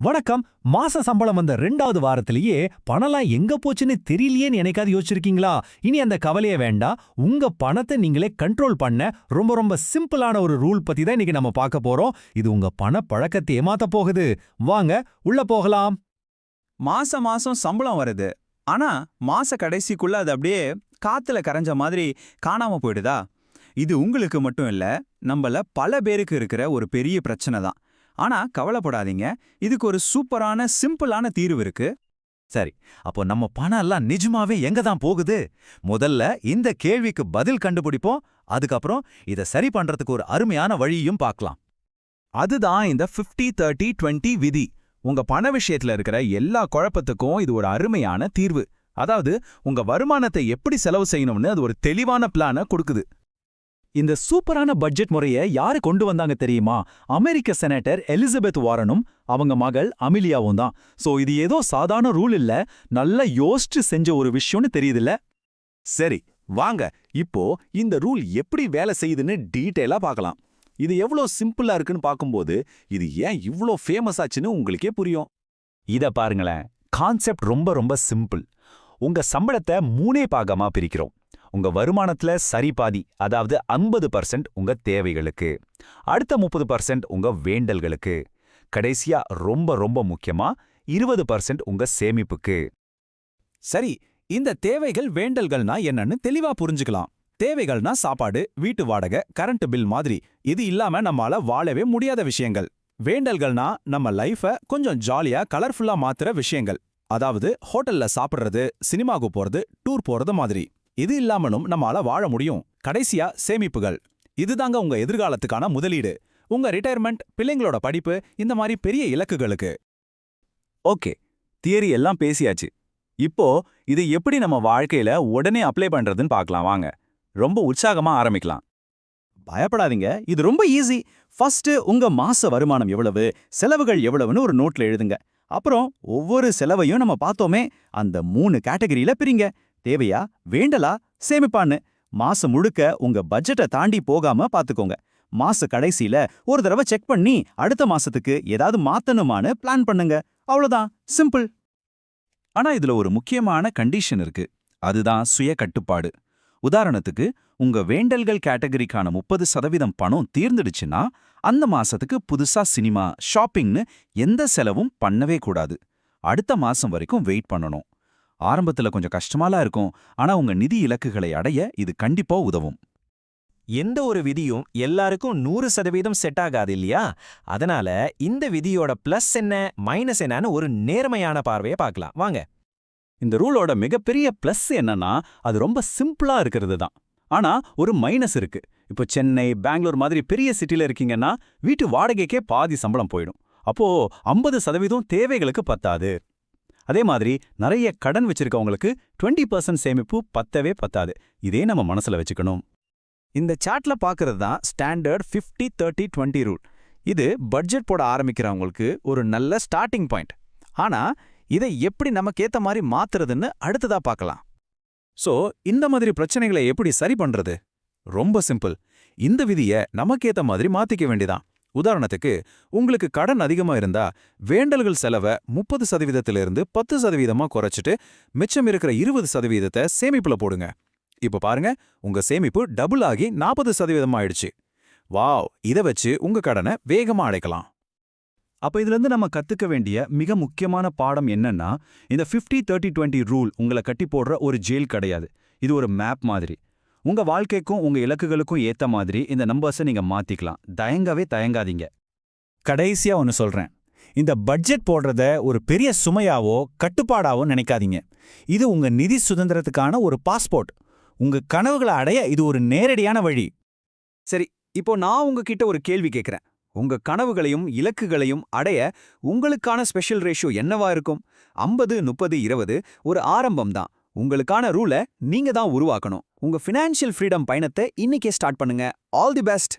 வணக்கம். மாச சம்பளம் வந்த ரெண்டாவது வாரத்திலேயே பணம்லாம் எங்க போச்சுன்னு தெரியலையேன்னு நினைக்காது யோசிச்சிருக்கீங்களா? இனி அந்த கவலையே வேண்டாம் உங்க பணத்தை நீங்களே கண்ட்ரோல் பண்ண ரொம்ப ரொம்ப சிம்பிளான ஒரு ரூல் பத்தி தான் இன்னைக்கு நம்ம பார்க்க போறோம். இது உங்க பண பழக்கத்தை ஏமாத்த போகுது. வாங்க உள்ள போகலாம். மாசம் மாசம் சம்பளம் வருது. ஆனா மாச கடைசிக்குள்ள அது அப்படியே காத்துல கரைஞ்ச மாதிரி காணாம போயிடுதா? இது உங்களுக்கு மட்டும் இல்ல நம்மள பல பேருக்கு இருக்கிற ஒரு பெரிய பிரச்சனை தான். ஆனா கவலைப்படாதீங்க. இதுக்கு ஒரு சூப்பரான சிம்பிளான தீர்வு இருக்கு. சரி அப்போ நம்ம பணம் எல்லாம் நிஜமாவே எங்க தான் போகுது? முதல்ல இந்த கேள்விக்கு பதில் கண்டுபிடிப்போம். அதுக்கப்புறம் இத சரி பண்றதுக்கு ஒரு அருமையான வழியும் பார்க்கலாம். அதுதான் இந்த 50 தேர்ட்டி 20 விதி. உங்க பண விஷயத்துல இருக்கிற எல்லா குழப்பத்துக்கும் இது ஒரு அருமையான தீர்வு. அதாவது உங்க வருமானத்தை எப்படி செலவு செய்யணும்னு அது ஒரு தெளிவான பிளான கொடுக்குது. இந்த சூப்பரான பட்ஜெட் முறையை யாரு கொண்டு வந்தாங்க தெரியுமா? அமெரிக்க செனட்டர் எலிசபெத் வாரனும் அவங்க மகள் அமிலியாவும் தான். சோ இது ஏதோ சாதாரண ரூல் இல்ல. நல்லா யோசிச்சு செஞ்ச ஒரு விஷயம்னு தெரியுதுல்ல? சரி வாங்க. இப்போ இந்த ரூல் எப்படி வேலை செய்யுதுன்னு டீட்டெயிலா பார்க்கலாம் இது எவ்வளோ சிம்பிளா இருக்குன்னு பார்க்கும்போது இது ஏன் இவ்ளோ ஃபேமஸ் ஆச்சுன்னு உங்களுக்கே புரியும். இத பாருங்களேன். கான்செப்ட் ரொம்ப ரொம்ப சிம்பிள். உங்க சம்பளத்தை மூணே பாகமா பிரிக்கிறோம். உங்க வருமானத்துல சரி பாதி அதாவது ஐம்பது பர்சன்ட் உங்க தேவைகளுக்கு. அடுத்த முப்பது பர்சன்ட் உங்க வேண்டல்களுக்கு. கடைசியா ரொம்ப ரொம்ப முக்கியமா இருபது பர்சன்ட் உங்க சேமிப்புக்கு. சரி இந்த தேவைகள் வேண்டல்கள்னா என்னன்னு தெளிவா புரிஞ்சுக்கலாம். தேவைகள்னா சாப்பாடு வீட்டு வாடகை கரண்ட் பில் மாதிரி. இது இல்லாம நம்மால வாழவே முடியாத விஷயங்கள். வேண்டல்கள்னா நம்ம லைஃப கொஞ்சம் ஜாலியா கலர்ஃபுல்லா மாத்துற விஷயங்கள். அதாவது ஹோட்டல்ல சாப்பிடுறது சினிமாவுக்கு போறது டூர் போறது மாதிரி. இது இல்லாமலும் நம்மால வாழ முடியும். கடைசியா சேமிப்புகள். இதுதாங்க உங்க எதிர்காலத்துக்கான முதலீடு. உங்க ரிட்டையர்மெண்ட் பிள்ளைங்களோட படிப்பு இந்த மாதிரி பெரிய இலக்குகளுக்கு. ஓகே. தியரி எல்லாம் பேசியாச்சு. இப்போ இதை எப்படி நம்ம வாழ்க்கையில உடனே அப்ளை பண்றதுன்னு பார்க்கலாம். வாங்க. ரொம்ப உற்சாகமா ஆரம்பிக்கலாம். பயப்படாதீங்க. இது ரொம்ப ஈஸி ஃபர்ஸ்ட் உங்க மாச வருமானம் எவ்வளவு செலவுகள் எவ்வளவுன்னு ஒரு நோட்ல எழுதுங்க. அப்புறம் ஒவ்வொரு செலவையும் நம்ம பார்த்தோமே அந்த மூணு கேட்டகரியில பிரிங்க. தேவையா? வேண்டலா? சேமிப்பான்னு. மாசம் முழுக்க உங்க பட்ஜெட்டை தாண்டி போகாம பாத்துக்கோங்க. மாச கடைசியில ஒரு தடவை செக் பண்ணி அடுத்த மாசத்துக்கு ஏதாவது மாத்தணுமான்னு பிளான் பண்ணுங்க. அவ்வளவுதான். சிம்பிள் ஆனா இதுல ஒரு முக்கியமான கண்டிஷன் இருக்கு. அதுதான் சுய கட்டுப்பாடு. உதாரணத்துக்கு உங்க வேண்டல்கள் கேட்டகரிக்கான முப்பது சதவீதம் பணம் தீர்ந்துடுச்சுன்னா அந்த மாசத்துக்கு புதுசா சினிமா ஷாப்பிங்னு எந்த செலவும் பண்ணவே கூடாது. அடுத்த மாசம் வரைக்கும் வெயிட் பண்ணணும். ஆரம்பத்துல கொஞ்சம் கஷ்டமாலாம் இருக்கும். ஆனா உங்க நிதி இலக்குகளை அடைய இது கண்டிப்பா உதவும். எந்த ஒரு விதியும் எல்லாருக்கும் நூறு சதவீதம் செட் ஆகாது இல்லையா? அதனால இந்த விதியோட பிளஸ் என்ன மைனஸ் என்னன்னு ஒரு நேர்மையான பார்வையை பார்க்கலாம். வாங்க. இந்த ரூலோட மிகப்பெரிய பிளஸ் என்னன்னா அது ரொம்ப சிம்பிளா இருக்கிறது தான். ஆனா ஒரு மைனஸ் இருக்கு. இப்போ சென்னை பெங்களூர் மாதிரி பெரிய சிட்டில இருக்கீங்கன்னா வீட்டு வாடகைக்கே பாதி சம்பளம் போயிடும். அப்போ ஐம்பது சதவீதம் தேவைகளுக்கு பத்தாது. அதே மாதிரி நிறைய கடன் வச்சிருக்கவங்களுக்கு 20% பர்சன்ட் சேமிப்பு பத்தவே பத்தாது. இதே நம்ம மனசுல வச்சுக்கணும். இந்த சார்ட்ல பாக்குறது தான் ஸ்டாண்டர்ட் 50 தேர்ட்டி டுவெண்ட்டி ரூல் இது பட்ஜெட் போட ஆரம்பிக்கிறவங்களுக்கு ஒரு நல்ல ஸ்டார்டிங் பாயிண்ட் ஆனா இதை எப்படி நமக்கேற்ற மாதிரி மாத்துறதுன்னு அடுத்ததா பார்க்கலாம் சோ இந்த மாதிரி பிரச்சனைகளை எப்படி சரி பண்றது? ரொம்ப சிம்பிள் இந்த விதிய நமக்கேற்ற மாதிரி மாத்திக்க வேண்டிதான் உதாரணத்துக்கு உங்களுக்கு கடன் அதிகமா இருந்தா வேண்டல்கள் செலவை முப்பது சதவீதத்திலிருந்து பத்து சதவீதமா குறைச்சிட்டு மிச்சம் இருக்கிற இருபது சதவீதத்தை சேமிப்புல போடுங்க. இப்ப பாருங்க உங்க சேமிப்பு டபுள் ஆகி நாற்பது சதவீதம் ஆயிடுச்சு. வாவ்! இத வச்சு உங்க கடனை வேகமா அடைக்கலாம். அப்ப இதுல இருந்து நம்ம கத்துக்க வேண்டிய மிக முக்கியமான பாடம் என்னன்னா இந்த 50 தேர்ட்டி டுவெண்ட்டி ரூல் உங்களை கட்டி போடுற ஒரு ஜெயில் கிடையாது. இது ஒரு மேப் மாதிரி. உங்க வாழ்க்கைக்கும் உங்க இலக்குகளுக்கும் ஏத்த மாதிரி இந்த நம்பர்ஸை நீங்க மாத்திக்கலாம். தயங்கவே தயங்காதீங்க. கடைசியா ஒன்னு சொல்றேன். இந்த பட்ஜெட் போடுறத ஒரு பெரிய சுமையாவோ கட்டுப்பாடாவோ நினைக்காதீங்க. இது உங்க நிதி சுதந்திரத்துக்கான ஒரு பாஸ்போர்ட் உங்க கனவுகளை அடைய இது ஒரு நேரடியான வழி. சரி இப்போ நான் உங்ககிட்ட ஒரு கேள்வி கேட்கிறேன் உங்க கனவுகளையும் இலக்குகளையும் அடைய உங்களுக்கான ஸ்பெஷல் ரேஷியோ என்னவா இருக்கும்? ஐம்பது முப்பது இருபது ஒரு ஆரம்பம் தான் உங்களுக்கான ரூலை நீங்க தான் உருவாக்கணும். உங்க ஃபினான்ஷியல் ஃப்ரீடம் பயணத்தை இன்னைக்கே ஸ்டார்ட் பண்ணுங்க. All the best